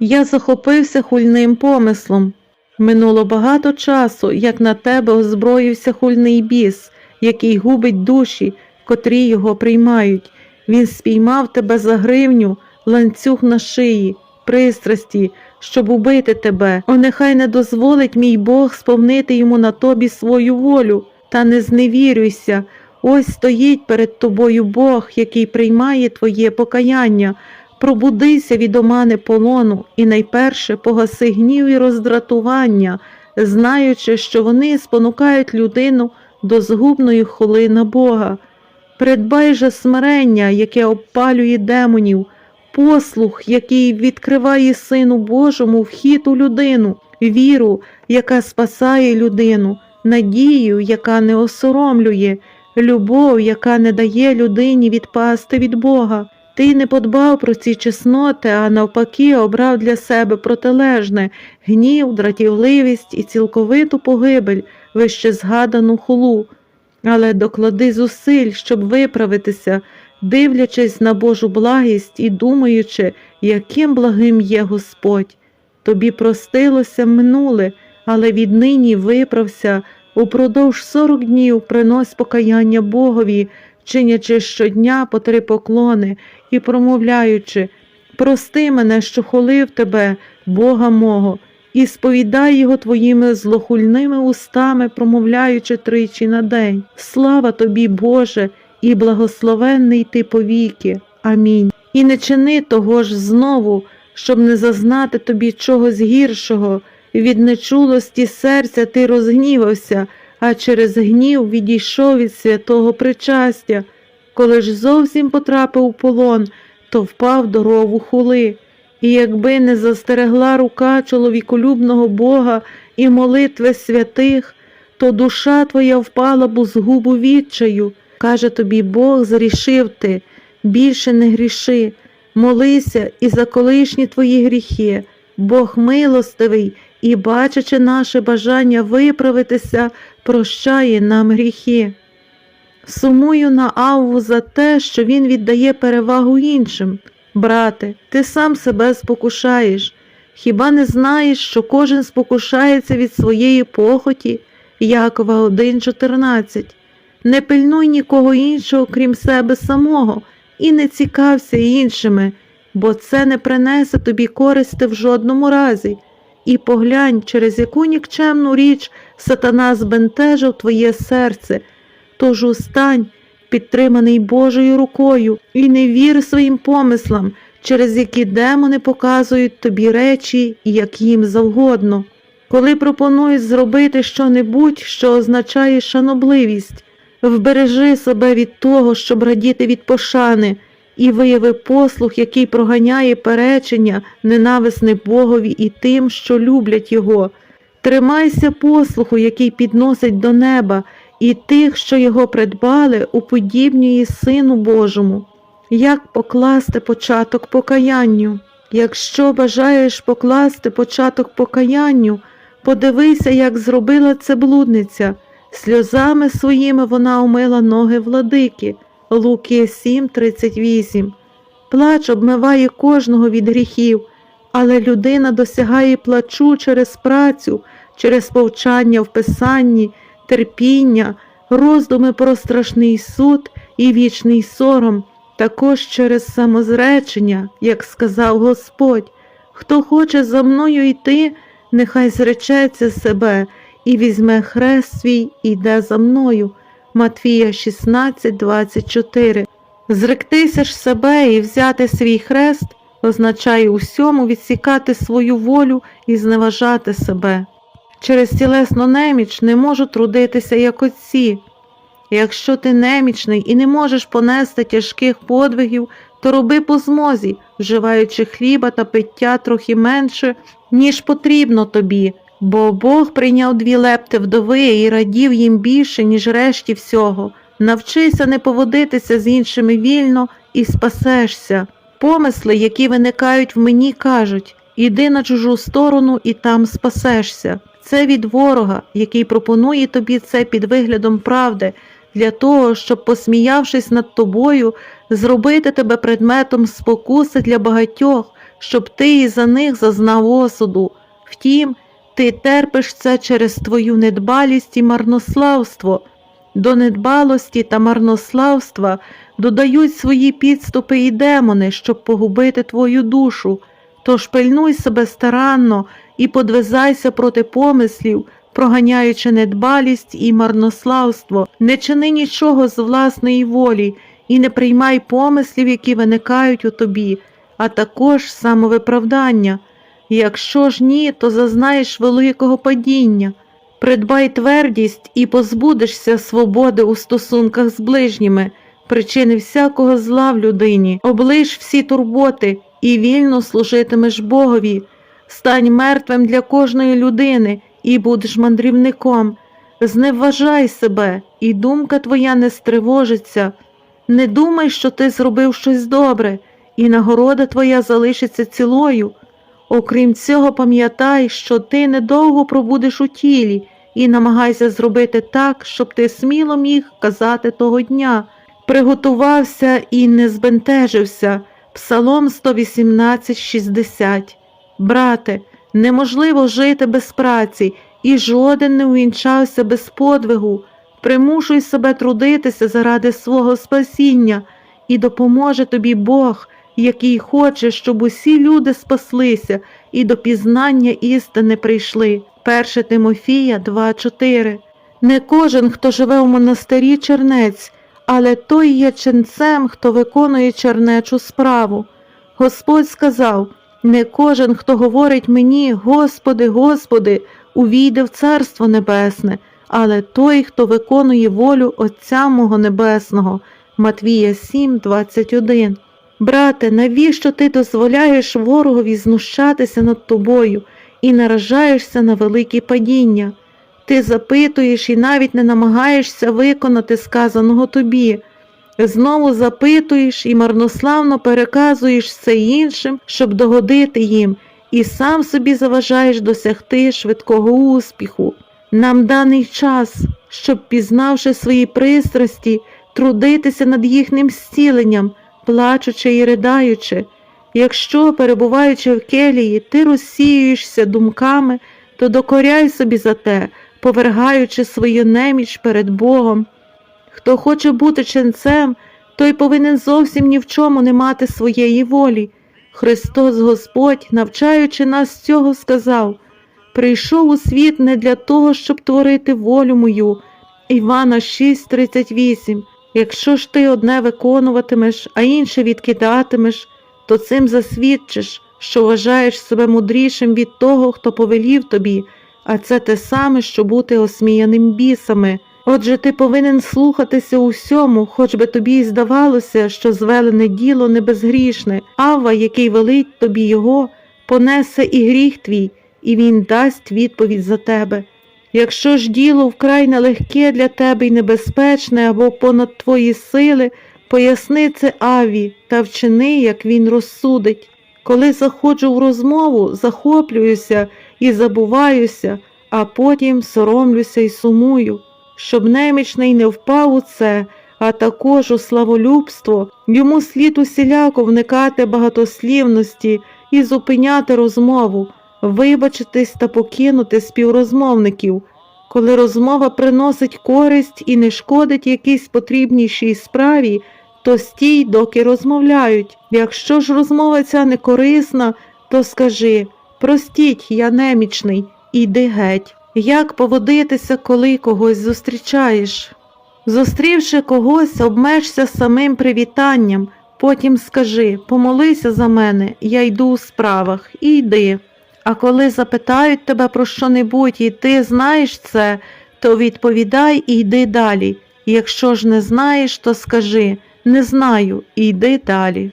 Я захопився хульним помислом. Минуло багато часу, як на тебе озброївся хульний біс, який губить душі, котрі його приймають. Він спіймав тебе за гривню, ланцюг на шиї, пристрасті, щоб убити тебе. О, нехай не дозволить мій Бог сповнити йому на тобі свою волю, та не зневірюйся. Ось стоїть перед тобою Бог, який приймає твоє покаяння. Пробудися від омани полону і найперше погаси гнів і роздратування, знаючи, що вони спонукають людину до згубної холи Бога. Придбай же смирення, яке обпалює демонів, послух, який відкриває Сину Божому вхід у людину, віру, яка спасає людину, надію, яка не осоромлює, любов, яка не дає людині відпасти від Бога. Ти не подбав про ці чесноти, а навпаки, обрав для себе протилежне гнів, дратівливість і цілковиту погибель, вище згадану хулу. Але доклади зусиль, щоб виправитися, дивлячись на Божу благість і думаючи, яким благим є Господь. Тобі простилося минуле, але віднині виправся, упродовж сорок днів принось покаяння Богові, чинячи щодня по три поклони і промовляючи Прости мене, що холив тебе, Бога мого, і сповідай його твоїми злохульними устами, промовляючи тричі на день. Слава тобі, Боже, і благословенний ти повіки. Амінь. І не чини того ж знову, щоб не зазнати тобі чогось гіршого. Від нечулості серця ти розгнівався, а через гнів відійшов від святого причастя. Коли ж зовсім потрапив у полон, то впав до рову хули. І якби не застерегла рука чоловіколюбного Бога і молитви святих, то душа твоя впала б у згубу відчаю. Каже тобі Бог, зрішив ти, більше не гріши, молися і за колишні твої гріхи. Бог милостивий і, бачачи наше бажання виправитися, прощає нам гріхи. Сумую на Авву за те, що він віддає перевагу іншим. Брате, ти сам себе спокушаєш. Хіба не знаєш, що кожен спокушається від своєї похоті? Якова 1.14. Не пильнуй нікого іншого, крім себе самого, і не цікався іншими, бо це не принесе тобі користи в жодному разі. І поглянь, через яку нікчемну річ сатана збентежив твоє серце. Тож устань, підтриманий Божою рукою, і не вір своїм помислам, через які демони показують тобі речі, як їм завгодно. Коли пропонують зробити щонебудь, що означає шанобливість, вбережи себе від того, щоб радіти від пошани, і вияви послух, який проганяє перечення, ненависне Богові і тим, що люблять його. Тримайся послуху, який підносить до неба, і тих, що його придбали, уподібнює Сину Божому. Як покласти початок покаянню? Якщо бажаєш покласти початок покаянню, подивися, як зробила це блудниця. Сльозами своїми вона омила ноги владики. Луки 7:38. Плач обмиває кожного від гріхів, але людина досягає плачу через працю, через повчання в Писанні, терпіння, роздуми про страшний суд і вічний сором, також через самозречення, як сказав Господь. Хто хоче за мною йти, нехай зречеться себе і візьме хрест свій і йде за мною. Матвія 16, 24. Зректися ж себе і взяти свій хрест означає усьому відсікати свою волю і зневажати себе. Через тілесну неміч не можу трудитися, як отці. Якщо ти немічний і не можеш понести тяжких подвигів, то роби по змозі, вживаючи хліба та пиття трохи менше, ніж потрібно тобі, бо Бог прийняв дві лепти вдови і радів їм більше, ніж решті всього. Навчися не поводитися з іншими вільно і спасешся. Помисли, які виникають в мені, кажуть іди на чужу сторону і там спасешся. Це від ворога, який пропонує тобі це під виглядом правди, для того, щоб, посміявшись над тобою, зробити тебе предметом спокуси для багатьох, щоб ти і за них зазнав осуду. Втім, ти терпиш це через твою недбалість і марнославство. До недбалості та марнославства додають свої підступи і демони, щоб погубити твою душу. Тож пильнуй себе старанно і подвизайся проти помислів, проганяючи недбалість і марнославство, не чини нічого з власної волі і не приймай помислів, які виникають у тобі, а також самовиправдання. Якщо ж ні, то зазнаєш великого падіння. Придбай твердість і позбудешся свободи у стосунках з ближніми, причини всякого зла в людині, оближ всі турботи і вільно служитимеш Богові, стань мертвим для кожної людини і будеш мандрівником. Зневажай себе, і думка твоя не стривожиться. Не думай, що ти зробив щось добре, і нагорода твоя залишиться цілою. Окрім цього, пам'ятай, що ти недовго пробудеш у тілі, і намагайся зробити так, щоб ти сміло міг казати того дня. Приготувався і не збентежився. Псалом 118,60 Брате, неможливо жити без праці, і жоден не увінчався без подвигу. Примушуй себе трудитися заради свого спасіння, і допоможе тобі Бог, який хоче, щоб усі люди спаслися і до пізнання істини прийшли. 1 Тимофія 2,4 Не кожен, хто живе у монастирі, чернець, але той є ченцем, хто виконує чернечу справу. Господь сказав не кожен, хто говорить мені, Господи, Господи, увійде в Царство Небесне, але той, хто виконує волю Отця мого Небесного. Матвія 7, 21 Брате, навіщо ти дозволяєш ворогові знущатися над тобою і наражаєшся на великі падіння? Ти запитуєш і навіть не намагаєшся виконати сказаного тобі. Знову запитуєш і марнославно переказуєш все іншим, щоб догодити їм, і сам собі заважаєш досягти швидкого успіху. Нам даний час, щоб, пізнавши свої пристрасті, трудитися над їхнім зціленням, плачучи і riдаючи. Якщо, перебуваючи в келії, ти розсіюєшся думками, то докоряй собі за те, повергаючи свою неміч перед Богом. Хто хоче бути ченцем, той повинен зовсім ні в чому не мати своєї волі. Христос Господь, навчаючи нас цього, сказав Прийшов у світ не для того, щоб творити волю мою. Івана 6,38 Якщо ж ти одне виконуватимеш, а інше відкидатимеш, то цим засвідчиш, що вважаєш себе мудрішим від того, хто повелів тобі, а це те саме, що бути осміяним бісами. Отже, ти повинен слухатися у всьому, хоч би тобі й здавалося, що звелене діло не безгрішне, Авва, який велить тобі його, понесе і гріх твій, і він дасть відповідь за тебе. Якщо ж діло вкрай нелегке для тебе і небезпечне або понад твої сили, поясни це Аві та вчини, як він розсудить. Коли заходжу в розмову, захоплююся і забуваюся, а потім соромлюся і сумую, щоб немічний не впав у це, а також у славолюбство, йому слід усіляко вникати багатослівності і зупиняти розмову, вибачитись та покинути співрозмовників. Коли розмова приносить користь і не шкодить якійсь потрібнішій справі, то стій, доки розмовляють. Якщо ж розмова ця не корисна, то скажи простіть, я немічний, іди геть. Як поводитися, коли когось зустрічаєш? Зустрівши когось, обмежся самим привітанням, потім скажи помолися за мене, я йду у справах, і йди. А коли запитають тебе про що-небудь, і ти знаєш це, то відповідай і йди далі. Якщо ж не знаєш, то скажи не знаю, і йди далі.